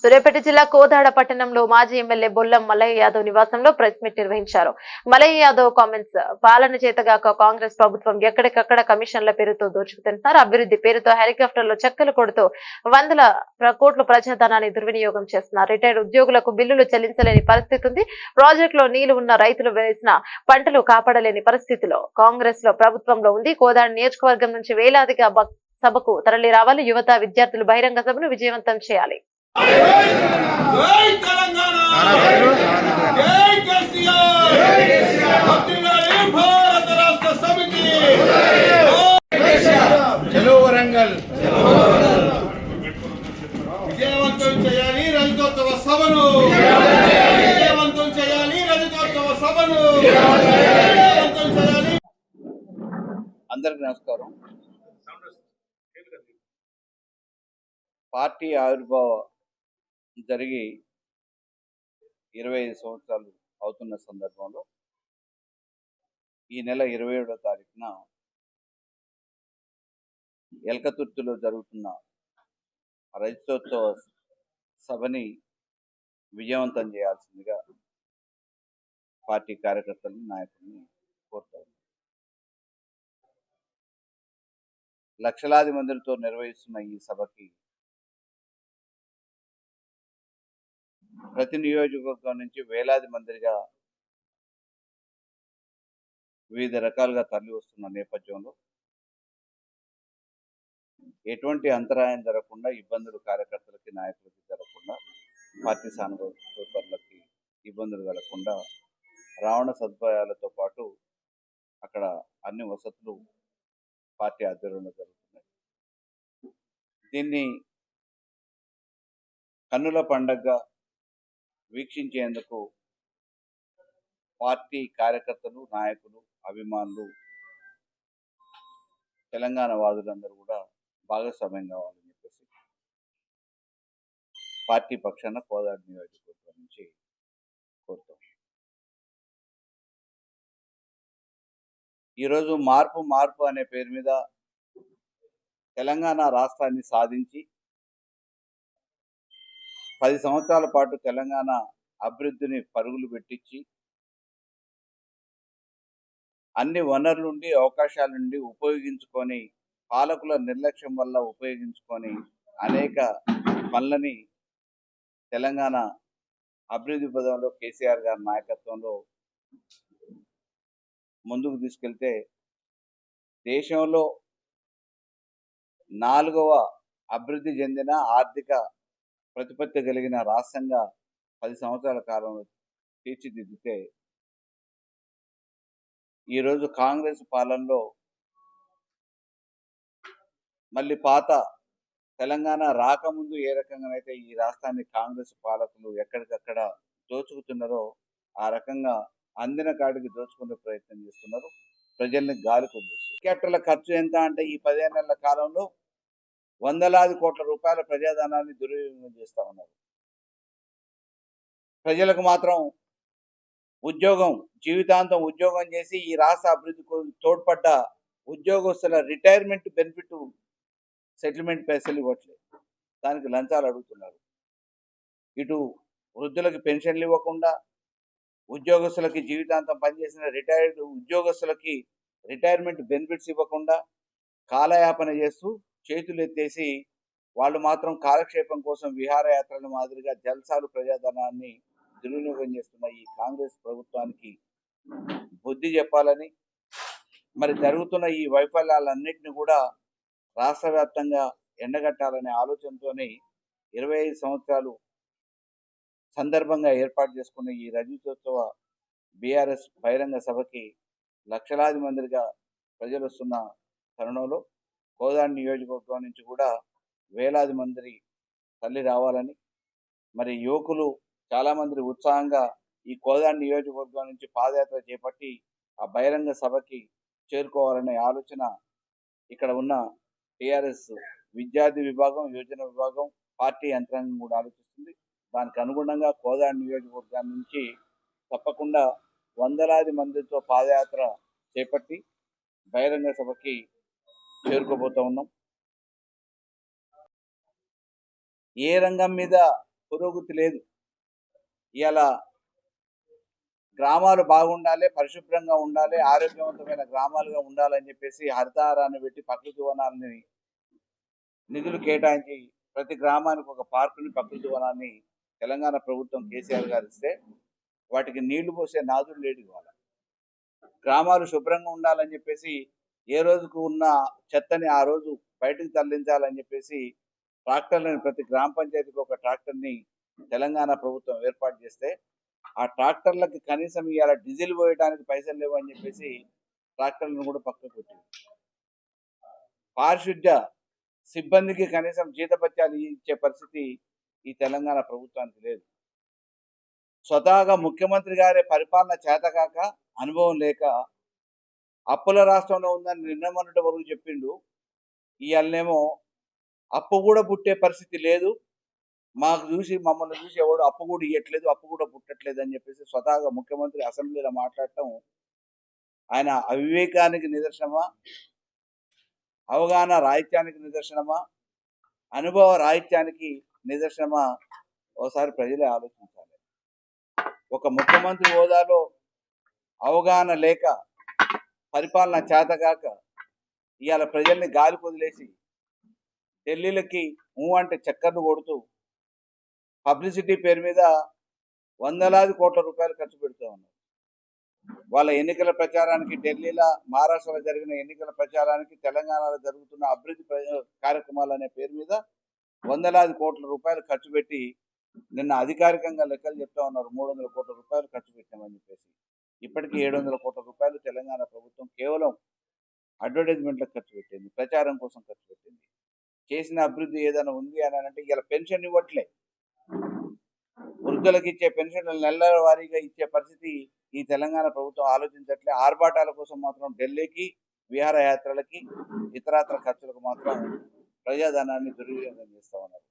సూర్యాపేట జిల్లా కోదాడ పట్టణంలో మాజీ ఎమ్మెల్యే బొల్లం మల్లయ్య యాదవ్ నివాసంలో ప్రెస్ మీట్ నిర్వహించారు. మల్లయ్య యాదవ్ కామెంట్స్ పాలన చేతగాక కాంగ్రెస్ ప్రభుత్వం ఎక్కడికక్కడ కమిషన్ల పేరుతో దోచుకుతున్నారు అభివృద్ధి పేరుతో హెలికాప్టర్లో చక్కలు కొడుతూ వందల కోట్ల ప్రజాధనాన్ని దుర్వినియోగం చేస్తున్నారు. రిటైర్డ్ ఉద్యోగులకు బిల్లులు చెల్లించలేని పరిస్థితి ఉంది. ప్రాజెక్టులో నీళ్ళు ఉన్న రైతులు వేసిన పంటలు కాపాడలేని పరిస్థితిలో కాంగ్రెస్లో ప్రభుత్వంలో ఉంది. కోదాడ నియోజకవర్గం నుంచి వేలాదిగా సభకు తరలి రావాలి యువత విద్యార్థులు బహిరంగ సభను విజయవంతం చేయాలి. వరంగల్ విజయవంతం చేయాలి రజతోత్సవ సభను విజయవంతం చేయాలి రజతోత్సవ సభను విజయవంతం చేయాలి అందరికి నమస్కారం. పార్టీ ఆవిర్భావ జరిగి ఇరవై ఐదు సంవత్సరాలు అవుతున్న సందర్భంలో ఈ నెల ఇరవై ఏడో తారీఖున ఎల్కతుర్తిలో జరుగుతున్న రజతోత్సవ సభని విజయవంతం చేయాల్సిందిగా పార్టీ కార్యకర్తలను నాయకుల్ని కోరుతారు లక్షలాది మందితో నిర్వహిస్తున్న ఈ సభకి ప్రతి నియోజకవర్గం నుంచి వేలాది మందిగా వివిధ రకాలుగా తరలి వస్తున్న నేపథ్యంలో ఎటువంటి అంతరాయం జరగకుండా ఇబ్బందులు కార్యకర్తలకి నాయకులకి జరగకుండా పార్టీ సానుభూతులకి ఇబ్బందులు కలగకుండా రావణ సదుపాయాలతో పాటు అక్కడ అన్ని వసతులు పార్టీ ఆధ్వర్యంలో జరుగుతున్నాయి. దీన్ని కన్నుల పండగగా వీక్షించేందుకు పార్టీ కార్యకర్తలు నాయకులు అభిమానులు తెలంగాణ వాదులందరూ కూడా భాగస్వామ్యం కావాలని చెప్పేసి పార్టీ పక్షాన కోదాడు నియోజకవర్గం నుంచి కోరుతాం. ఈరోజు మార్పు మార్పు అనే పేరు మీద తెలంగాణ రాష్ట్రాన్ని సాధించి పది సంవత్సరాల పాటు తెలంగాణ అభివృద్ధిని పరుగులు పెట్టించి అన్ని వనరులుండి అవకాశాలుండి ఉపయోగించుకొని పాలకుల నిర్లక్ష్యం వల్ల ఉపయోగించుకొని అనేక పనులని తెలంగాణ అభివృద్ధి పదంలో కేసీఆర్ గారి నాయకత్వంలో ముందుకు తీసుకెళ్తే దేశంలో నాలుగవ అభివృద్ధి చెందిన ఆర్థిక ప్రతిపత్తి కలిగిన రాష్ట్రంగా పది సంవత్సరాల కాలంలో తీర్చిదిద్దితే ఈరోజు కాంగ్రెస్ పాలనలో మళ్ళీ పాత తెలంగాణ రాకముందు ఏ రకంగానైతే ఈ రాష్ట్రాన్ని కాంగ్రెస్ పాలకులు ఎక్కడికక్కడ దోచుకుతున్నారో ఆ రకంగా అందిన కాడికి దోచుకునే ప్రయత్నం చేస్తున్నారు. ప్రజల్ని గాలి కొద్దిస్తారు క్యాపిటల్ ఖర్చు ఎంత అంటే ఈ పదిహేను నెలల కాలంలో వందలాది కోట్ల రూపాయల ప్రజాధనాన్ని దుర్వినియోగం చేస్తా ఉన్నారు. ప్రజలకు మాత్రం ఉద్యోగం జీవితాంతం ఉద్యోగం చేసి ఈ రాష్ట్ర అభివృద్ధికి తోడ్పడ్డ ఉద్యోగస్తుల రిటైర్మెంట్ బెనిఫిట్ సెటిల్మెంట్ పైసలు ఇవ్వట్లేదు. దానికి లంచాలు అడుగుతున్నారు. ఇటు వృద్ధులకు పెన్షన్లు ఇవ్వకుండా ఉద్యోగస్తులకి జీవితాంతం పనిచేసిన రిటైర్డ్ ఉద్యోగస్తులకి రిటైర్మెంట్ బెనిఫిట్స్ ఇవ్వకుండా కాలయాపన చేస్తూ చేతులు ఎత్తేసి వాళ్ళు మాత్రం కాలక్షేపం కోసం విహారయాత్రల మాదిరిగా జల్సాలు ప్రజాధనాన్ని దుర్వినియోగం చేస్తున్న ఈ కాంగ్రెస్ ప్రభుత్వానికి బుద్ధి చెప్పాలని మరి జరుగుతున్న ఈ వైఫల్యాలన్నింటినీ కూడా రాష్ట్ర వ్యాప్తంగా ఎండగట్టాలనే ఆలోచనతోనే ఇరవై ఐదు సంవత్సరాలు సందర్భంగా ఏర్పాటు చేసుకున్న ఈ రజతోత్సవ బీఆర్ఎస్ బహిరంగ సభకి లక్షలాది మందిగా ప్రజలు వస్తున్న తరుణంలో కోదాడి నియోజకవర్గం నుంచి కూడా వేలాది మంది తల్లి రావాలని మరి యువకులు చాలామంది ఉత్సాహంగా ఈ కోదాడి నియోజకవర్గం నుంచి పాదయాత్ర చేపట్టి ఆ బహిరంగ సభకి చేరుకోవాలనే ఆలోచన ఇక్కడ ఉన్న టిఆర్ఎస్ విద్యార్థి విభాగం యువజన విభాగం పార్టీ యంత్రాంగం కూడా ఆలోచిస్తుంది. దానికి అనుగుణంగా కోదాడి నియోజకవర్గం నుంచి తప్పకుండా వందలాది మందితో పాదయాత్ర చేపట్టి బహిరంగ సభకి చేరుకోబోతా ఉన్నాం. ఏ రంగం మీద పురోగతి లేదు. ఇవాళ గ్రామాలు బాగుండాలి పరిశుభ్రంగా ఉండాలి ఆరోగ్యవంతమైన గ్రామాలుగా ఉండాలని చెప్పేసి హరితహారాన్ని పెట్టి ప్రకృతి వనాలని నిధులు కేటాయించి ప్రతి గ్రామానికి ఒక పార్కుని ప్రకృతి వనాన్ని తెలంగాణ ప్రభుత్వం కేసీఆర్ గారు ఇస్తే వాటికి నీళ్ళు పోసే నాదులు లేడు ఇవాళ. గ్రామాలు శుభ్రంగా ఉండాలని చెప్పేసి ఏ రోజుకు ఉన్న చెత్తని ఆ రోజు బయటకు తరలించాలని చెప్పేసి ట్రాక్టర్లను ప్రతి గ్రామ పంచాయతీకి ఒక ట్రాక్టర్ని తెలంగాణ ప్రభుత్వం ఏర్పాటు చేస్తే ఆ ట్రాక్టర్లకి కనీసం ఇవాళ డీజిల్ పోయడానికి పైసలు లేవు అని చెప్పేసి ట్రాక్టర్లను కూడా పక్కకు పెట్టింది. పారిశుద్ధ్య సిబ్బందికి కనీసం జీతపత్యాలు ఇచ్చే పరిస్థితి ఈ తెలంగాణ ప్రభుత్వానికి లేదు. స్వతహాగా ముఖ్యమంత్రి గారి పరిపాలన చేతకాక అనుభవం లేక అప్పుల రాష్ట్రంలో ఉందని నిన్న మొన్నటి వరకు చెప్పిండు. ఇవాళనేమో అప్పు కూడా పుట్టే పరిస్థితి లేదు. మాకు చూసి మమ్మల్ని చూసి ఎవడు అప్పు కూడా ఇవ్వట్లేదు అప్పు కూడా పుట్టట్లేదు అని చెప్పేసి స్వతహాగా ముఖ్యమంత్రి అసెంబ్లీలో మాట్లాడటం ఆయన అవివేకానికి నిదర్శనమా? అవగాహన రాహిత్యానికి నిదర్శనమా? అనుభవ రాహిత్యానికి నిదర్శనమా? ఒకసారి ప్రజలే ఆలోచించాలి. ఒక ముఖ్యమంత్రి హోదాలో అవగాహన లేక పరిపాలన చేతగాక ఇవాళ ప్రజల్ని గాలి వదిలేసి ఢిల్లీలకి ఊ అంటే చక్కర్లు కొడుతూ పబ్లిసిటీ పేరు మీద వందలాది కోట్ల రూపాయలు ఖర్చు పెడుతూ ఉన్నారు. వాళ్ళ ఎన్నికల ప్రచారానికి ఢిల్లీలో మహారాష్ట్రలో జరిగిన ఎన్నికల ప్రచారానికి తెలంగాణలో జరుగుతున్న అభివృద్ధి ప్ర- కార్యక్రమాలు అనే పేరు మీద వందలాది కోట్ల రూపాయలు ఖర్చు పెట్టి నిన్న అధికారికంగా లెక్కలు చెప్తా ఉన్నారు. మూడు వందల కోట్ల రూపాయలు ఖర్చు పెట్టామని చెప్పేసి. ఇప్పటికీ ఏడు వందల కోట్ల రూపాయలు తెలంగాణ ప్రభుత్వం కేవలం అడ్వర్టైజ్మెంట్లకు ఖర్చు పెట్టింది ప్రచారం కోసం ఖర్చు పెట్టింది. చేసిన అభివృద్ధి ఏదైనా ఉంది అని అంటే ఇలా పెన్షన్ ఇవ్వట్లే. వృద్ధులకు ఇచ్చే పెన్షన్లు నెలల వారీగా ఇచ్చే పరిస్థితి ఈ తెలంగాణ ప్రభుత్వం ఆలోచించట్లే. ఆర్భాటాల కోసం మాత్రం ఢిల్లీకి విహారయాత్రలకి ఇతరాత్ర ఖర్చులకు మాత్రం ప్రజాధనాన్ని దుర్వినియోగం చేస్తా ఉన్నారు.